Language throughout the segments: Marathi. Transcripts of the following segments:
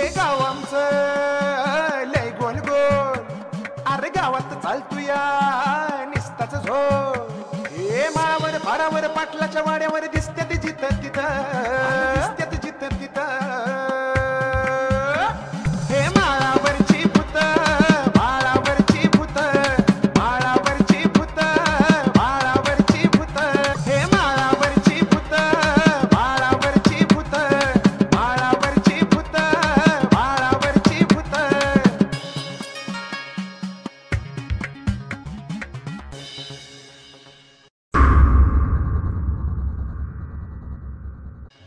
हे गाव आमचं लय गोल गोल. अरे गावात चालतूया निस्ताच झो हे माळावर भारावर पाटलाच्या वाड्यावर दिसत्यात जिथं तिथं.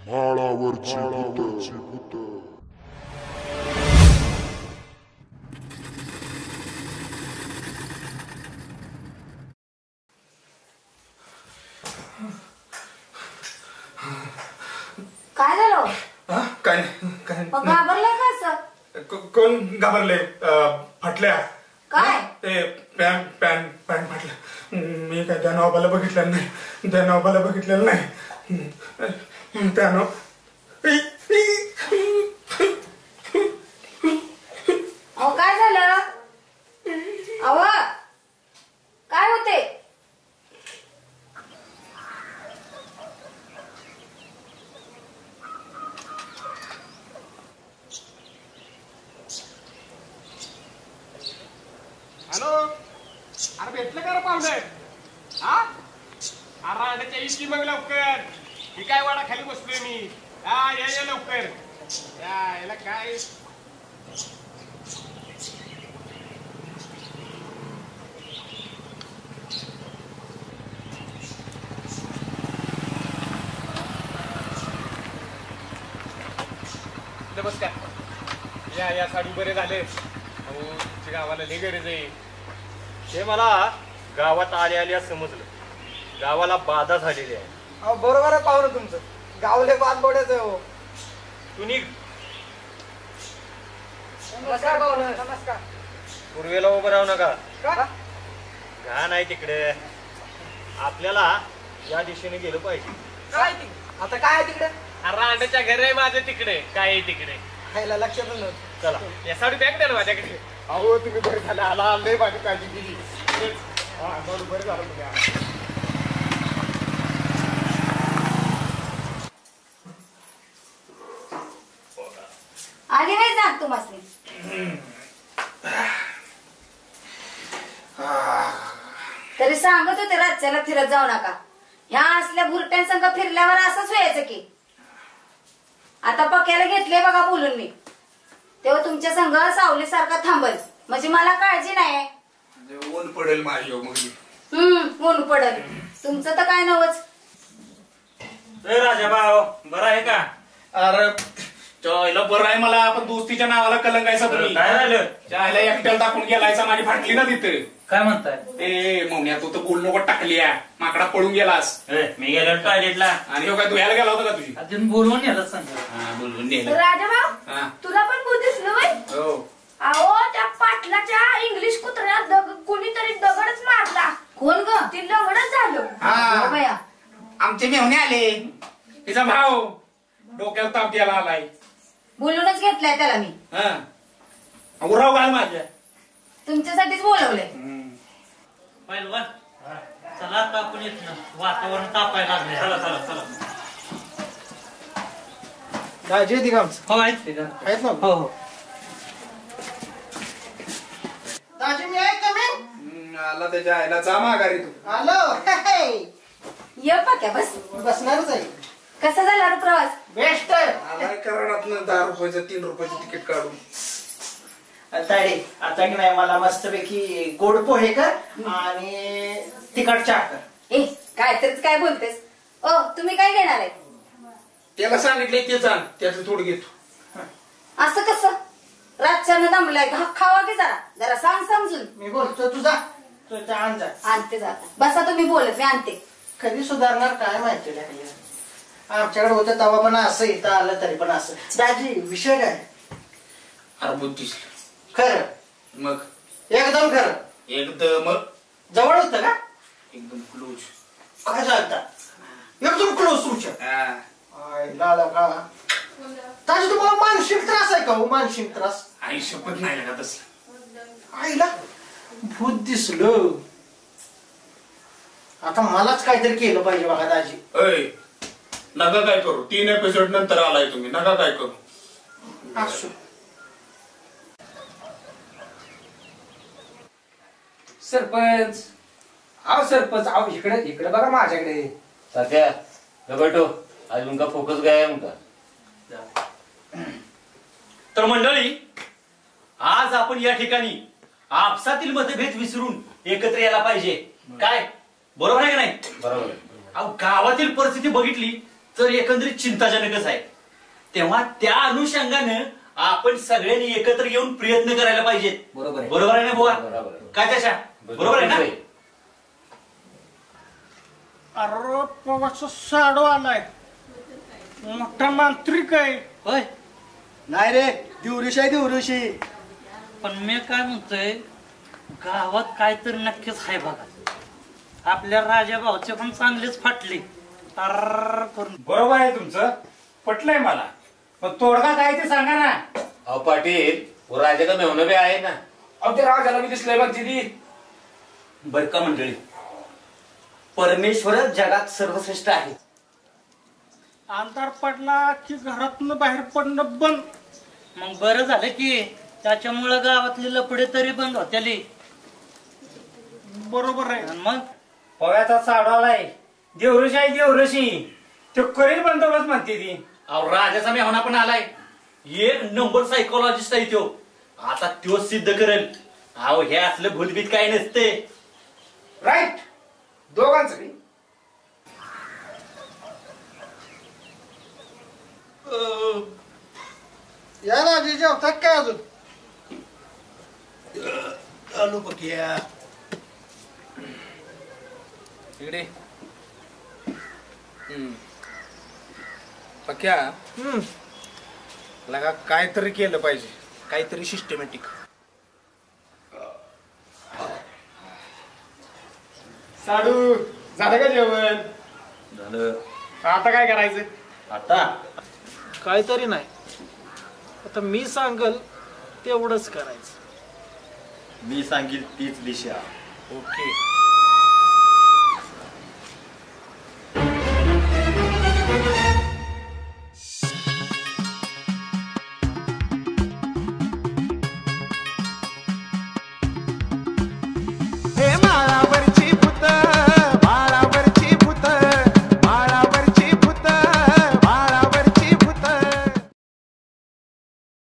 माळावरची भूत. काय झालं? हा? काय नाही काय नाही. मग घाबरलाय का असं? को- कोण घाबरले? अं, फाटल्या. काय? ते पॅन पॅन पॅन फाटलं. मी काय त्या नवाबाला बघितलेलं नाही. त्या नवाबाला बघितलेलं नाही. नव अहो काय झालं? अहो काय होते हॅलो? अरे भेटलं का रे पाहुणे? हा? अरे अंड्याच्या इतकी मग लवकर. ही काय वाडा खाली बसलोय मी? हा या या लवकर. या याला काय? नमस्कार. या या साडू बरे झाले. अहो तुमच्या गावाला लई गरज आहे. हे मला गावात आले आल्या समजलं. गावाला बाधा झालेली आहे. अहो बरोबर आहे पाहुणं तुमचं. गावले बाद बोडायचं आहे हो. तू निघ. नमस्कार पाहुणं. नमस्कार. पूर्वेला उभं राहू नका. का? घाण आहे तिकडे. आपल्याला या दिशेने गेलं पाहिजे. काय ती? आता काय आहे तिकडे? अरे अंड्याच्या घर आहे माझं तिकडे. काय आहे तिकडे? खायला लक्षात नव्हतं चला. या साडू बॅग द्या ना माझ्याकडे. अहो तुम्ही बरे झाले. आला लय माझी काळजी केली. हा साडू बरं झालं. तुम्ही आला. आधी नाही सांग तू मस्त तरी सांगत होते राज्याला फिरत जाऊ नका. ह्या असल्या भुरट्यांसंग फिरल्यावर असंच व्हायचं की. आता पक्याला घेतले बघा बोलून मी. तेव्हा तुमच्या संघ सावलीसारखा थांबल. म्हणजे मला काळजी नाही. ऊन पडेल माझी मग हम्म ऊन पडल. तुमचं तर काय नवच? राजा भाऊ बरं आहे का? अरे चला बरं आहे मला पण दोस्तीच्या नावाला कलंक आहे तुम्ही काय झालं? चायला एकट्याला टाकून गेलायचा माझी फाटली ना तिथे. काय म्हणताय? ए मौन्या तू तर बोल नको टाकली आहे. माकडा पळून गेलास. मी गेलो टॉयलेटला आणि हो काय तू ह्याला गेला होता का तुझी? अजून बोलवून यायला सांगा हा बोलून नेलं. राजाभाऊ हा. तुला पण बुद्धिस नव्हे हो. अहो त्या पाटलाच्या इंग्लिश कुत्र्या दग कोणीतरी दगडच मारला. कोण ग? ते दगडच झालं. हा. बया. आमचे मेहणे आले. तिचा भाऊ डोक्याला ताप द्यायला आलाय. बोलूनच घेतलाय त्याला मी. हा. उराव घाल माझ्या. तुमच्यासाठीच बोलवलंय. पहिलवान. चला आता आपण येत ना वातावरण तापायला लागले चला चला चला. दाजी येते का आमचं हो आहेत. ते का? आहेत ना? हो हो. दाजी मी आहे कमी. हम्म, आला त्याच्या आईला. जा माघारी तू. आलो. हे, हे. ये पाक्या बस. बसणारच आहे. कसा झाला रे प्रवास? बेस्ट आहे. दहा रुपयाचं तीन रुपयाचं तिकीट काढून. ताडे आता की नाही मला मस्तपैकी गोड पोहे कर आणि तिखट चहा कर. ए काय तरीच काय बोलतेस? ओ तुम्ही काय घेणार आहे? त्याला सांगितलंय तेच आण त्याचं थोडं घेतो. असं कसं? रातच्यानं दमलाय घा खावा की जरा. जरा सांग समजून. मी बोलतो तुझा तुझा आण जा. आणते जाता बसा तुम्ही बोलत मी आणते. कधी सुधारणार काय माहिती आमच्याकडे होतं तेव्हा पण असं इथं आलं तरी पण असं. दाजी विषय काय? अरे बुद्धीस. खरं. मग? एकदम खरं. एकदम? जवळ होतं का? एकदम क्लोज काय चालतं एकदम क्लोज तुमच्या. आय, लाला का ताजी तुम्हाला मानसिक त्रास आहे का हो? मानसिक त्रास? आई शपथ नाही लागत तसलं आईला भूत दिसलं. आता मलाच काहीतरी केलं पाहिजे बघा दाजी. अय नका काय करू. तीन एपिसोड नंतर आलाय तुम्ही. नका काय करू. असो. सरपंच. आव सरपंच आव इकडे इकडे बघा माझ्याकडे. तात्या गबटो आज उनका फोकस गया है उनका. तर मंडळी आज आपण या ठिकाणी आपसातील मतभेद विसरून एकत्र यायला पाहिजे. काय? बरोबर आहे का नाही? बरोबर. अहो गावातील परिस्थिती बघितली तर एकंदरीत चिंताजनकच आहे. तेव्हा त्या अनुषंगानं आपण सगळ्यांनी एकत्र येऊन प्रयत्न करायला पाहिजेत. बरोबर आहे. बरोबर आहे ना बुवा? बरोबर. काय त्याच्या बरोबर आहे ना? अरे पवाचा साडू आलाय. मोठा मांत्रिक आहे. होय? नाही रे दिवऋषी आहे दिवऋषी पण मी काय म्हणतोय गावात काहीतरी नक्कीच आहे बघा. आपल्या राजा भाऊचे पण चांगलेच फाटले. तर करून. बरोबर आहे तुमचं. पटलंय मला. पण तोडगा काय ते सांगा ना. अहो पाटील वो राजा का मेहना भी आहे ना? अहो ते राजाला मी दिसलंय बघ दिदी. बर का मंडळी? परमेश्वरच जगात सर्वश्रेष्ठ आहे. अंधार पडला की घरातनं बाहेर पडणं बंद. मग बरं झालं की त्याच्यामुळं गावातली लपडे तरी बंद होत्याली. बरोबर आहे. आणि मग? पव्याचा साडू आलाय. देवऋषी आहे देवऋषी. तो करेल बंदोबस्त म्हणते ती. अहो राजाचा मेहना पण आलाय. एक नंबर सायकोलॉजिस्ट आहे तो. आता तो सिद्ध करेल. अहो हे असलं भूतभीत काही नसते राईट. दोघांचं बी. या ना जी जेवतात काय अजून? आलो बघिया इकडे. पक्या. लगा काहीतरी केलं पाहिजे. काहीतरी सिस्टमॅटिक साडू झालं का जेवण? झालं. आता काय करायचं? आता? काहीतरी नाही. आता मी सांगल तेवढंच करायचं. मी सांगेल तीच दिशा. ओके